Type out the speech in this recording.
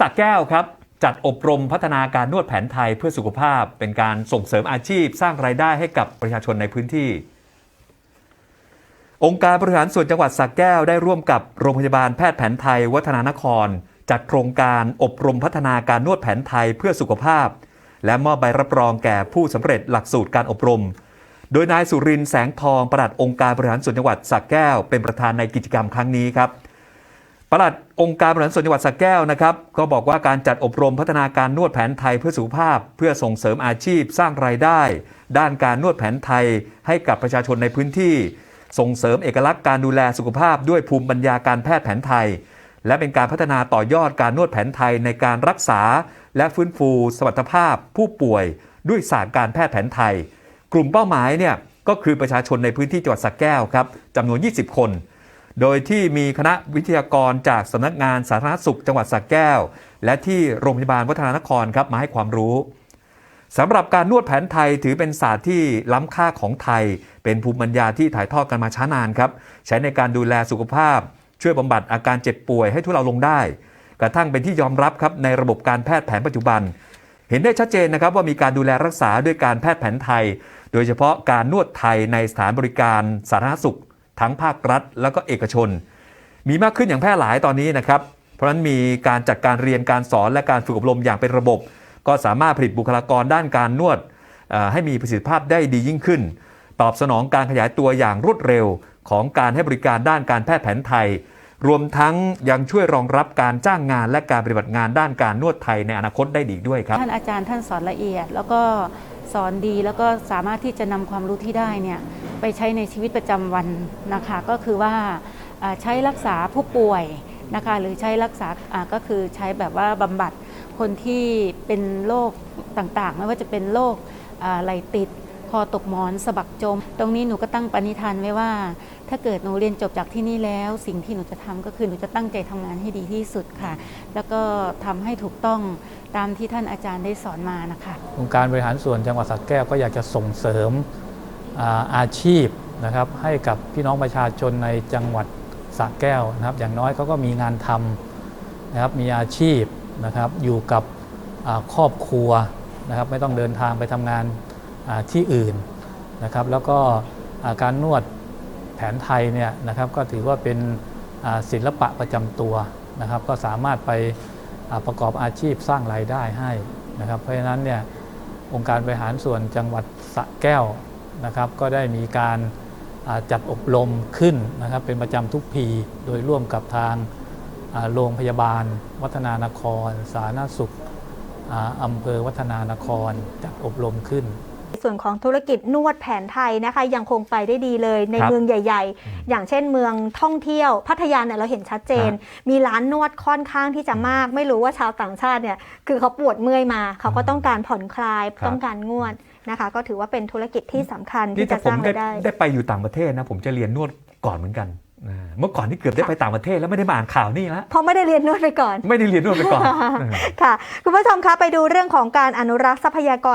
สักแก้วครับ จัดอบรมพัฒนาการนวดแผนไทยเพื่อสุขภาพ เป็นการส่งเสริมอาชีพสร้างรายได้ให้กับประชาชนในพื้นที่ องค์การบริหารส่วนจังหวัดสักแก้วได้ร่วมกับโรงพยาบาลแพทย์แผนไทย วัฒนานคร จัดโครงการอบรมพัฒนาการนวดแผนไทยเพื่อสุขภาพ และมอบใบรับรองแก่ผู้สำเร็จหลักสูตรการอบรม โดยนายสุรินแสงทองปลัดองค์การบริหารส่วนจังหวัดสักแก้ว เป็นประธานในกิจกรรมครั้งนี้ครับ ปลัดองค์การบริหารส่วนจังหวัดสระแก้วนะครับก็บอกว่าการจัดอบรมพัฒนาการนวดแผนไทยเพื่อสุขภาพ เพื่อส่งเสริมอาชีพสร้างรายได้ ด้านการนวดแผนไทยให้กับประชาชนในพื้นที่ ส่งเสริมเอกลักษณ์การดูแลสุขภาพด้วยภูมิปัญญาการแพทย์แผนไทย และเป็นการพัฒนาต่อยอดการนวดแผนไทยในการรักษา และฟื้นฟู สมรรถภาพ ผู้ป่วย ด้วยศาสตร์การแพทย์แผนไทย กลุ่มเป้าหมายเนี่ยก็คือประชาชนในพื้นที่จังหวัดสระแก้วครับจำนวน 20 คน โดยที่มีคณะวิทยากรจากสำนักงานสาธารณสุขจังหวัดสระแก้ว และที่โรงพยาบาลวัฒนานครครับมาให้ความรู้สำหรับการนวดแผนไทยถือเป็นศาสตร์ที่ล้ำค่าของไทย เป็นภูมิปัญญาที่ถ่ายทอดกันมาช้านานครับ ใช้ในการดูแลสุขภาพ ช่วยบำบัดอาการเจ็บป่วยให้ทุเลาลงได้ กระทั่งเป็นที่ยอมรับครับในระบบการแพทย์แผนปัจจุบัน เห็นได้ชัดเจนนะครับว่ามีการดูแลรักษาด้วยการแพทย์แผนไทย โดยเฉพาะการนวดไทยในสถานบริการสาธารณสุข ทั้งภาครัฐ แล้วก็เอกชน มีมากขึ้นอย่างแพร่หลายตอนนี้นะครับ เพราะฉะนั้นมีการจัดการเรียนการสอนและการฝึกอบรมอย่างเป็นระบบ ก็สามารถผลิตบุคลากรด้านการนวด ให้มีประสิทธิภาพได้ดียิ่งขึ้น ตอบสนองการขยายตัวอย่างรวดเร็วของการให้บริการด้านการแพทย์แผนไทย รวมทั้งยังช่วยรองรับการจ้างงานและการปฏิบัติงานด้านการนวดไทยในอนาคตได้ดีด้วยครับ ท่านอาจารย์ท่านสอนละเอียดแล้วก็สอนดีแล้วก็สามารถที่จะนำความรู้ที่ได้เนี่ย ไปใช้ในชีวิตประจำวันนะคะ ก็คือว่าใช้รักษาผู้ป่วยนะคะหรือใช้รักษาก็คือใช้แบบว่าบำบัดคนที่เป็นโรคต่างๆ ไม่ว่าจะเป็นโรคอ่าไหลติดคอตกหมอนสะบักจม ตรงนี้หนูก็ตั้งปณิธานไว้ว่า ถ้าเกิดหนูเรียนจบจากที่นี่แล้ว สิ่งที่หนูจะทำก็คือหนูจะตั้งใจทำงานให้ดีที่สุดค่ะ แล้วก็ทำให้ถูกต้องตามที่ท่านอาจารย์ได้สอนมานะคะองค์การบริหารส่วนจังหวัดสระแก้วก็อยากจะส่งเสริม อาชีพนะครับให้กับพี่น้องประชาชนในจังหวัดสระแก้วนะครับ อย่างน้อยเขาก็มีงานทำนะครับมีอาชีพนะครับอยู่กับครอบครัวนะครับไม่ต้องเดินทางไปทำงานที่อื่นนะครับ แล้วก็การนวดแผนไทยเนี่ยนะครับก็ถือว่าเป็นศิลปะประจำตัวนะครับ ก็สามารถไปประกอบอาชีพสร้างรายได้ให้นะครับ เพราะฉะนั้นเนี่ยองค์การบริหารส่วนจังหวัดสระแก้ว นะครับก็ได้มีการจัดอบรมขึ้นนะครับเป็นประจำทุกปีโดยร่วมกับทางโรงพยาบาล วัฒนานคร สาธารณสุขอำเภอวัฒนานครจัดอบรมขึ้น ส่วนของธุรกิจนวดแผนไทยนะคะ ยังคงไปได้ดีเลยในครับเมืองใหญ่ ๆ อย่างเช่นเมืองท่องเที่ยวพัทยาเนี่ยเราเห็นชัดเจน มีร้านนวดค่อนข้างที่จะมาก ไม่รู้ว่าชาวต่างชาติเนี่ยคือเขาปวดเมื่อยมา เขาก็ต้องการผ่อนคลายครับ ต้องการงวดนะคะ ก็ถือว่าเป็นธุรกิจที่สำคัญนี่ที่ถ้าจะผสมร้างได้รายได้ ได้ไปอยู่ต่างประเทศนะ ผมจะเรียนนวดก่อนเหมือนกันอ่าเมื่อก่อนที่เกือบได้ไปต่างประเทศแล้วไม่ได้มาอ่านข่าวนี่แล้วเพราะไม่ได้เรียนนวดไปก่อน ไม่ได้เรียนนวดไปก่อน ค่ะ คุณผู้ชมคะไปดูเรื่องของการอนุรักษ์ทรัพยากร